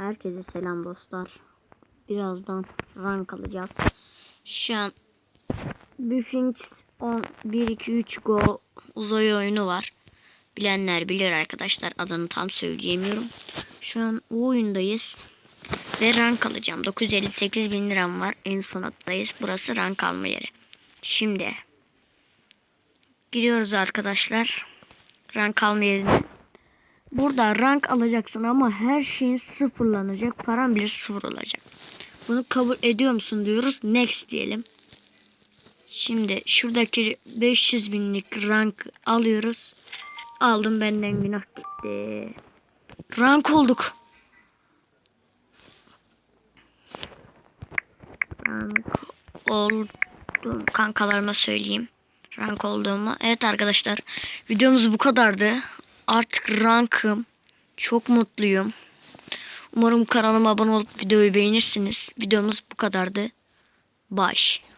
Herkese selam dostlar. Birazdan rank alacağız. Şu an Buffings 10 1 2 3 Go uzay oyunu var. Bilenler bilir arkadaşlar. Adını tam söyleyemiyorum. Şu an o oyundayız. Ve rank alacağım. 958 bin liram var. En son hattayız. Burası rank alma yeri. Şimdi giriyoruz arkadaşlar. Rank alma yerine. Burada rank alacaksın ama her şeyin sıfırlanacak. Paran bile sıfır olacak. Bunu kabul ediyor musun diyoruz. Next diyelim. Şimdi şuradaki 500 binlik rank alıyoruz. Aldım benden günah gitti. Rank olduk. Rank oldum. Kankalarıma söyleyeyim. Rank olduğumu. Evet arkadaşlar. Videomuz bu kadardı. Artık rankım. Çok mutluyum. Umarım kanalıma abone olup videoyu beğenirsiniz. Videomuz bu kadardı. Bye.